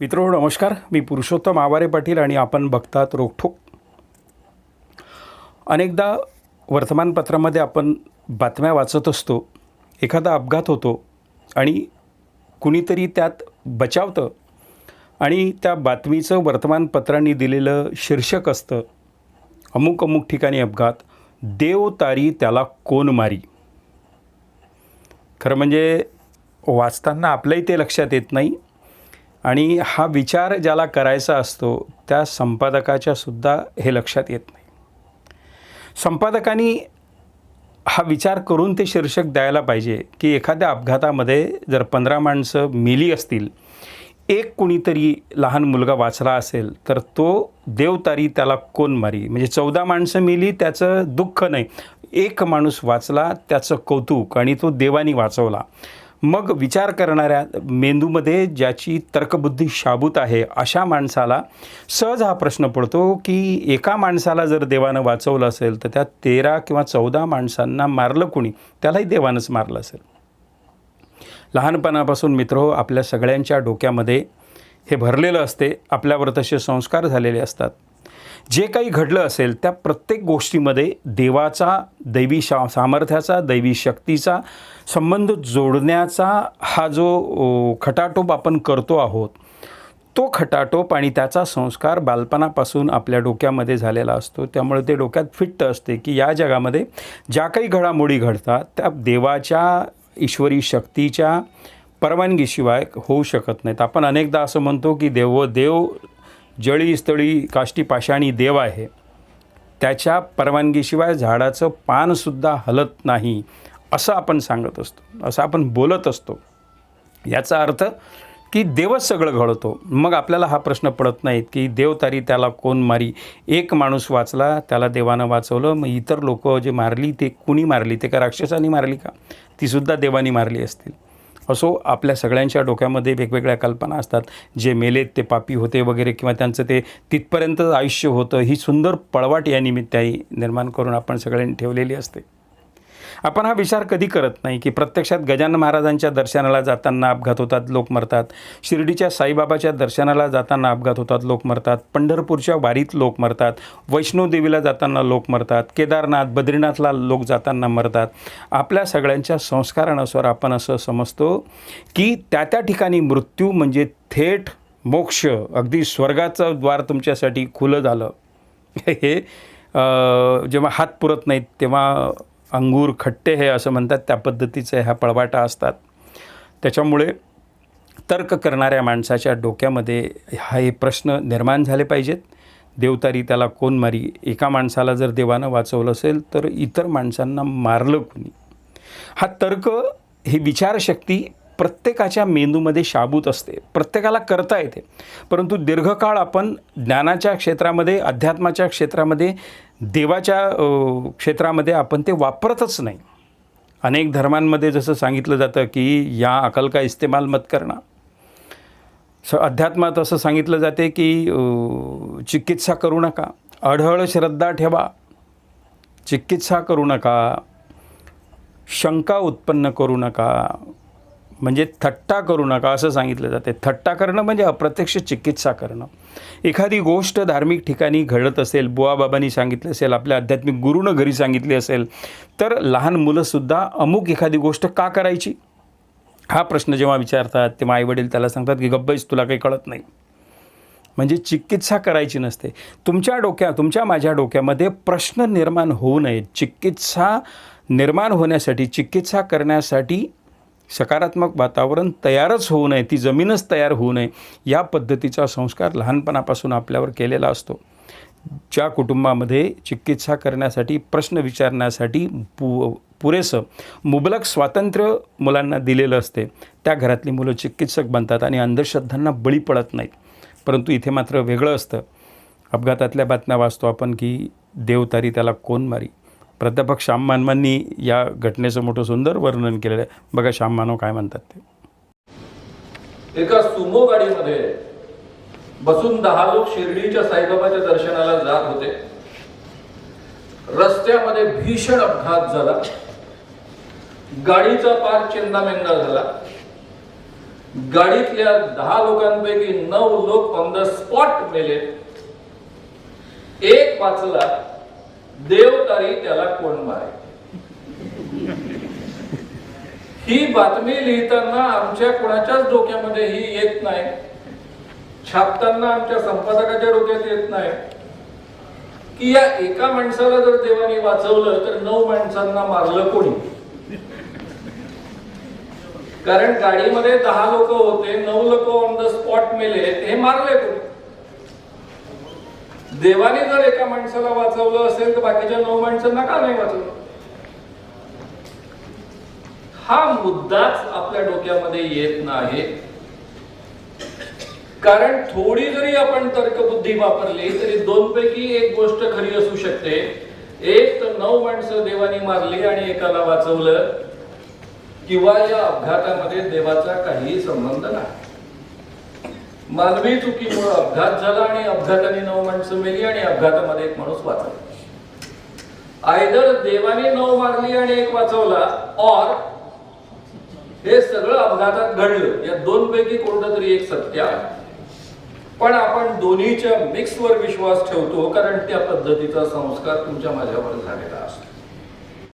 मित्र नमस्कार. मी पुरुषोत्तम आवारे पाटील आणि आपण बघतात रोखोक अनेकदा वर्तमानपत्रामध्ये आपण बातम्या वाचत असतो एखादा अपघात होतो आणि कुणीतरी त्यात बचावतं आणि त्या बातमीचं वर्तमानपत्रांनी दिलेलं शीर्षक असतं अमुक अमुक ठिकाणी अपघात देव तारी त्याला कोण मारी? खरं म्हणजे वाचताना आपलंही ते लक्षात येत नाही. आणि हा विचार ज्याला करायचा असतो त्या संपादकाच्या सुद्धा हे लक्षात येत नाही. संपादकांनी हा विचार करून ते शीर्षक द्यायला पाहिजे की एखाद्या अपघातामध्ये जर पंधरा माणसं मेली असतील एक कुणीतरी लहान मुलगा वाचला असेल तर तो देवतारी त्याला कोण मारी? म्हणजे चौदा माणसं मेली त्याचं दुःख नाही. एक माणूस वाचला त्याचं कौतुक आणि तो देवानी वाचवला. मग विचार करणाऱ्या मेंदूमध्ये ज्याची तर्कबुद्धी शाबूत आहे अशा माणसाला सहज हा प्रश्न पडतो की एका माणसाला जर देवानं वाचवलं असेल तर त्या तेरा किंवा चौदा माणसांना मारलं कोणी? त्यालाही देवानंच मारलं असेल. लहानपणापासून मित्र आपल्या सगळ्यांच्या डोक्यामध्ये हे भरलेलं असते. आपल्यावर तसे संस्कार झालेले असतात. जे काही घडलं असेल त्या प्रत्येक गोष्टीमध्ये देवाचा दैवी शा सामर्थ्याचा दैवी शक्तीचा संबंध जोडण्याचा हा जो खटाटोप आपण करतो आहोत तो खटाटोप आणि त्याचा संस्कार बालपणापासून आपल्या डोक्यामध्ये झालेला असतो. त्यामुळे ते डोक्यात फिट्ट असते की या जगामध्ये ज्या काही घडामोडी घडतात त्या देवाच्या ईश्वरी शक्तीच्या परवानगीशिवाय होऊ शकत नाहीत. आपण अनेकदा असं म्हणतो की देव देव जळी स्थळी काष्टी पाषाणी देव आहे. त्याच्या परवानगीशिवाय झाडाचं पानसुद्धा हलत नाही असं आपण सांगत असतो असं आपण बोलत असतो. याचा अर्थ की देवच सगळं घडवतो. मग आपल्याला हा प्रश्न पडत नाहीत की देव तारी त्याला कोण मारी? एक माणूस वाचला त्याला देवानं वाचवलं मग इतर लोक जे मारली ते कुणी मारली? ते का राक्षसांनी मारली का? तीसुद्धा देवानी मारली असतील. असो आपल्या सगळ्यांच्या डोक्यामध्ये वेगवेगळ्या कल्पना असतात. जे मेलेत ते पापी होते वगैरे किंवा त्यांचं ते तिथपर्यंत आयुष्य होतं. ही सुंदर पळवाट या निमित्ताने निर्माण करून आपण सगळ्यांनी ठेवलेली असते. आपण हा विचार कधी करत नाही की प्रत्यक्षात गजानन महाराजांच्या दर्शनाला जाताना अपघात होतात लोक मरतात. शिर्डीच्या साईबाबाच्या दर्शनाला जाताना अपघात होतात लोक मरतात. पंढरपूरच्या वारीत लोक मरतात. वैष्णोदेवीला जाताना लोक मरतात. केदारनाथ बद्रीनाथला लोक जाताना मरतात. आपल्या सगळ्यांच्या संस्कारानुसार आपण असं समजतो की त्या त्या ठिकाणी मृत्यू म्हणजे थेट मोक्ष. अगदी स्वर्गाचं द्वार तुमच्यासाठी खुलं झालं. हे जेव्हा हात पुरत नाहीत तेव्हा अंगूर खट्टे हे असं म्हणतात त्या पद्धतीचे ह्या पळवाटा असतात. त्याच्यामुळे तर्क करणाऱ्या माणसाच्या डोक्यामध्ये हा हे प्रश्न निर्माण झाले पाहिजेत. देवतारी त्याला कोण मारी? एका माणसाला जर देवानं वाचवलं असेल तर इतर माणसांना मारलं कोणी? हा तर्क ही विचारशक्ती प्रत्येकाच्या मेंदूमध्ये शाबूत असते. प्रत्येकाला करता येते. परंतु दीर्घकाळ आपण ज्ञानाच्या क्षेत्रामध्ये अध्यात्माच्या क्षेत्रामध्ये देवाच्या क्षेत्रामध्ये आपण ते वापरतच नाही. अनेक धर्मांमध्ये जसं सांगितलं जातं की या अकल का इस्तेमाल मत करणं. स अध्यात्मात असं सांगितलं जाते की चिकित्सा करू नका. अढळ श्रद्धा ठेवा. चिकित्सा करू नका. शंका उत्पन्न करू नका. म्हणजे थट्टा करू नका असं सांगितलं जाते. थट्टा करणं म्हणजे अप्रत्यक्ष चिकित्सा करणं. एखादी गोष्ट धार्मिक ठिकाणी घडत असेल बुवाबाबांनी सांगितलं असेल आपल्या आध्यात्मिक गुरुनं घरी सांगितली असेल तर लहान मुलंसुद्धा अमुक एखादी गोष्ट का करायची? हा प्रश्न जेव्हा विचारतात तेव्हा आईवडील त्याला सांगतात की गब्बईस तुला काही कळत नाही. म्हणजे चिकित्सा करायची नसते. तुमच्या डोक्या तुमच्या माझ्या डोक्यामध्ये प्रश्न निर्माण होऊ नये चिकित्सा निर्माण होण्यासाठी चिकित्सा करण्यासाठी सकारात्मक वातावरण तयारच होऊ नये ती जमीनच तयार होऊ नये या पद्धतीचा संस्कार लहानपणापासून आपल्यावर केलेला असतो. ज्या कुटुंबामध्ये चिकित्सा करण्यासाठी प्रश्न विचारण्यासाठी पु पुरेसं मुबलक स्वातंत्र्य मुलांना दिलेलं असते त्या घरातली मुलं चिकित्सक बनतात आणि अंधश्रद्धांना बळी पडत नाहीत. परंतु इथे मात्र वेगळं असतं. अपघातातल्या बातम्या वाचतो आपण की देवतारी त्याला कोण मारी? प्राध्यापक श्याम मानवांनी या घटनेचं मोठं सुंदर वर्णन केलेलं आहे. बघा श्याम मानव काय म्हणतात ते. एका सुमो गाडीमध्ये बसून दहा लोक शिर्डीच्या साईबाबाच्या दर्शनाला जात होते. रस्त्यामध्ये भीषण अपघात झाला. गाडीचा पार चेंदामेंदा झाला. गाडीतल्या दहा लोकांपैकी नऊ लोक ऑन द स्पॉट मेले. एक वाचला देव तरी त्याला कोण मारे ही बातमी लिहिताना आमच्या कोणाच्याच डोक्यामध्ये ही येत नाही. छापताना आमच्या संपादकाच्या डोक्यात येत नाही. की या एका माणसाला जर देवाने वाचवलं तर नऊ माणसांना मारलं कोणी? कारण गाडीमध्ये दहा लोक होते नऊ लोक ऑन द स्पॉट मेले हे मारले कोणी? देवाने जर एका माणसाला वाचवलं असेल तर बाकीच्या नऊ माणसांना का नाही वाचवलं? हा मुद्दाच आपल्या डोक्यामध्ये येत नाही. कारण थोडी जरी आपण तर्कबुद्धी वापरली तरी दोन पैकी एक गोष्ट खरी असू शकते. एक तर नऊ माणसं देवानी मारली आणि एकाला वाचवलं किंवा या अपघातामध्ये देवाचा काही संबंध नाही. मानवी चुकीमुळे अपघात झाला आणि अपघाताने नऊ माणसं मेली आणि अपघातामध्ये एक माणूस वाचला. आयदर देवाने नऊ मारली आणि एक वाचवला और हे सगळं अपघातात घडलं. या दोन पैकी कोणतं तरी एक सत्य आहे. पण आपण दोन्हीच्या मिक्सवर विश्वास ठेवतो कारण त्या पद्धतीचा संस्कार तुमच्या माझ्यावर झालेला असतो.